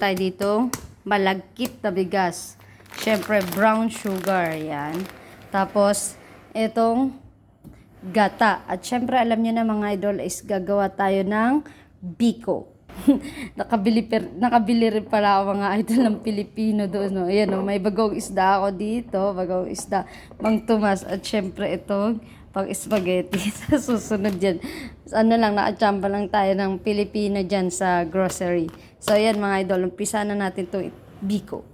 tayo dito malagkit na bigas. Siyempre, brown sugar. Yan. Tapos, itong gata. At syempre, alam niyo na mga idol, is gagawa tayo ng biko. nakabili, per, nakabili rin pala ako mga idol ng Pilipino doon. No? Ayan, no? may bagong isda ako dito. Bagong isda. Mang Tomas. At syempre, itong pang spaghetti sa susunod dyan. Ano lang, nakachamba lang tayo ng Pilipino dyan sa grocery. So, ayan mga idol, umpisa na natin itong biko.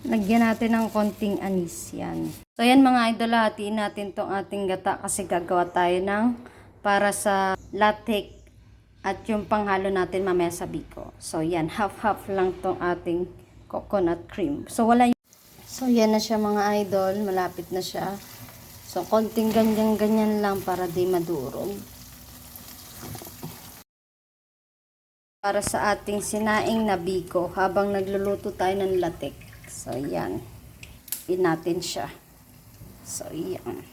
Lagyan natin ng konting anis yan. So yan mga idol, hatiin natin tong ating gata kasi gagawa tayo ng para sa latte at yung panghalo natin mamaya sa biko. So yan, half-half lang tong ating coconut cream. So wala yung... So yan na siya mga idol, malapit na siya. So konting ganyan-ganyan lang para di madurog. Para sa ating sinaing na biko habang nagluluto tayo ng latek. So, yan. Pin natin siya. So, yan.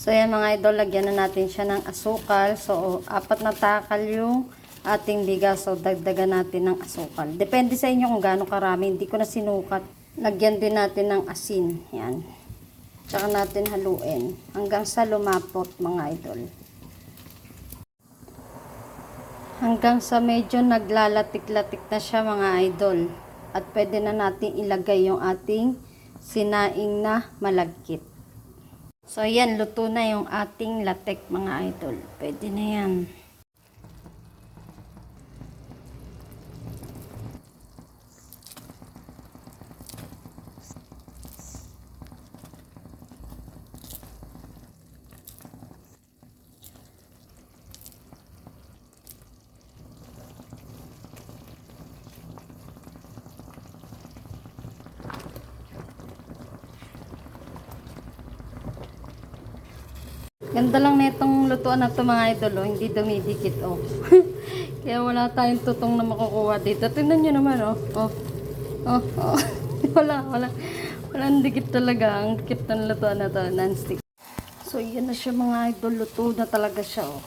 So, yan mga idol, lagyan na natin siya ng asukal. So, apat na takal yung ating bigas. So, dagdagan natin ng asukal. Depende sa inyo kung gaano karami. Hindi ko na sinukat. Lagyan din natin ng asin. Yan. Tsaka natin haluin. Hanggang sa lumapot mga idol. Hanggang sa medyo naglalatik-latik na siya mga idol. At pwede na natin ilagay yung ating sinaing na malagkit. So yan, luto na yung ating latek mga idol. Pwede na yan. Ganda lang na itong lutuan na ito mga idol, oh. hindi dumidikit. Oh. Kaya wala tayong tutong na makukuha dito. Tingnan nyo naman, oh. Oh, oh, oh. wala, wala. Walang dikit talaga. Ang dikit ng lutuan na ito, non-stick. So, yan na siya mga idol. Luto na talaga siya, oh.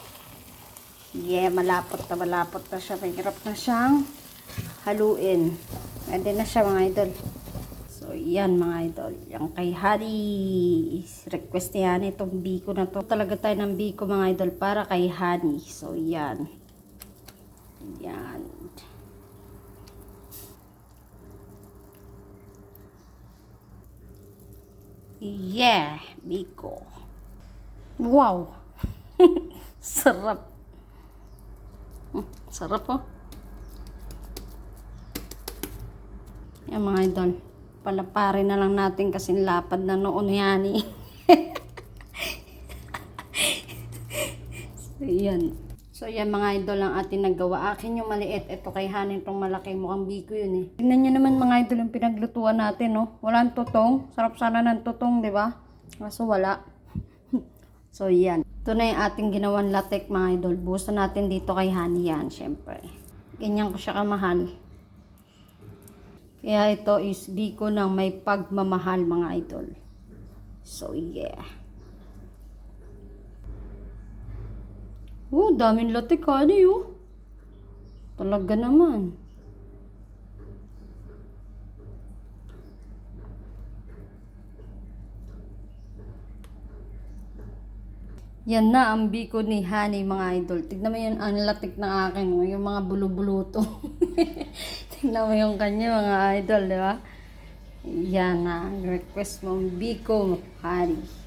Yeah, malapot na malapot na siya. Mahirap na siyang haluin. Pwede na siya mga idol. Yan mga idol. Yung kay Hari. Request ni Hani itong biko na to. Talaga tayo ng biko mga idol para kay Hani. So, yan. Yan. Yeah, biko. Wow. Sarap. Hmm, Sarap oh. Yan mga idol. Palaparin na lang natin kasi lapad na noon yan eh. so, yan. So, yan mga idol ang ating nagawa. Akin yung maliit. Ito kay Hanin itong malaki. Mukhang biko yun eh. Tingnan nyo naman mga idol yung pinaglutuan natin, no? Walang tutong. Sarap sana ng tutong, di ba? Kaso wala. so, yan. Ito na yung ating ginawan latek, mga idol. Busa natin dito kay Hani yan, syempre. Ganyan ko siya kamahal. Kaya ito is biko ng may pagmamahal mga idol. So yeah. Oh, daming latte kani oh. Talaga naman. Yan na ang biko ni Honey mga idol. Tignan mo yun, ang latik ng akin. oh, Yung mga bulubuluto. Tignan mo yung kanya mga idol, di ba? Yan na. Request mo biko, Honey.